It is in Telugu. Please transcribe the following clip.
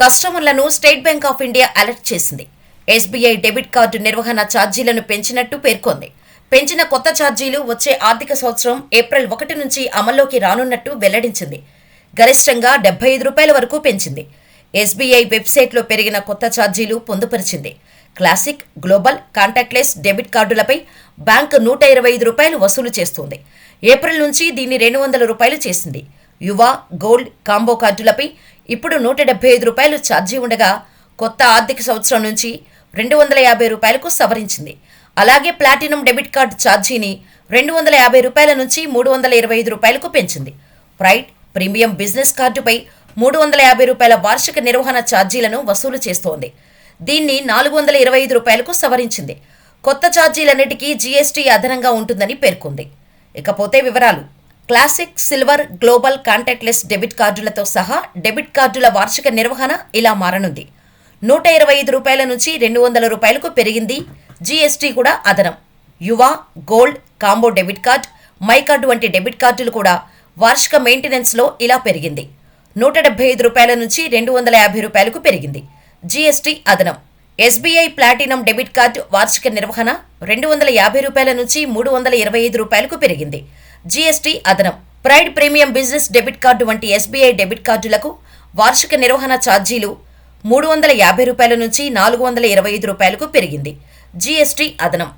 కస్టమర్లను State Bank of India alert చేసింది. ఎస్బీఐ డెబిట్ కార్డు నిర్వహణ ఛార్జీలను పెంచినట్టు పేర్కొంది. పెంచిన కొత్త ఛార్జీలు వచ్చే ఆర్థిక సంవత్సరం ఏప్రిల్ ఒకటి నుంచి అమల్లోకి రానున్నట్టు వెల్లడించింది. గరిష్టంగా డెబ్బై ఐదు రూపాయల వరకు పెంచింది. ఎస్బీఐ వెబ్సైట్లో పెరిగిన కొత్త ఛార్జీలు పొందుపరిచింది. క్లాసిక్ గ్లోబల్ కాంటాక్ట్లెస్ డెబిట్ కార్డులపై బ్యాంక్ నూట ఇరవై ఐదు రూపాయలు వసూలు చేస్తుంది. ఏప్రిల్ నుంచి దీన్ని రెండు వందల రూపాయలు చేసింది. యువ గోల్డ్ కాంబో కార్డులపై ఇప్పుడు నూట డెబ్బై ఐదు రూపాయలు ఛార్జీ ఉండగా కొత్త ఆర్థిక సంవత్సరం నుంచి రెండు వందల యాభై రూపాయలకు సవరించింది. అలాగే ప్లాటినం డెబిట్ కార్డు ఛార్జీని రెండు వందల యాభై రూపాయల నుంచి మూడు వందల ఇరవై ఐదు రూపాయలకు పెంచింది. ప్రైట్ ప్రీమియం బిజినెస్ కార్డుపై మూడు వందల యాభై రూపాయల వార్షిక నిర్వహణ ఛార్జీలను వసూలు చేస్తోంది. దీన్ని నాలుగు వందల ఇరవై ఐదు రూపాయలకు సవరించింది. కొత్త ఛార్జీలన్నిటికీ జీఎస్టీ అదనంగా ఉంటుందని పేర్కొంది. ఇకపోతే వివరాలు. Classic silver global contactless debit కార్డులతో సహా డెబిట్ కార్డుల వార్షిక నిర్వహణ ఇలా మారనుంది. నూట ఇరవై ఐదు రూపాయల నుంచి రెండు వందల రూపాయలకు పెరిగింది. జీఎస్టీ కూడా అదనం. Yuva gold combo debit card my card వంటి డెబిట్ కార్డులు కూడా వార్షిక మెయింటెనెన్స్లో ఇలా పెరిగింది. నూట డెబ్బై ఐదు రూపాయల నుంచి రెండు వందల యాభై రూపాయలకు పెరిగింది. జీఎస్టీ అదనం. ఎస్బీఐ ప్లాటినం డెబిట్ కార్డు వార్షిక నిర్వహణ రెండు వందల యాభై రూపాయల నుంచి మూడు వందల ఇరవై ఐదు రూపాయలకు పెరిగింది. GST అదనం. Pride premium business debit card వంటి ఎస్బీఐ డెబిట్ కార్డులకు వార్షిక నిర్వహణ ఛార్జీలు మూడు వందల యాభై రూపాయల నుంచి నాలుగు వందల ఇరవై ఐదు రూపాయలకు పెరిగింది. జీఎస్టీ అదనం.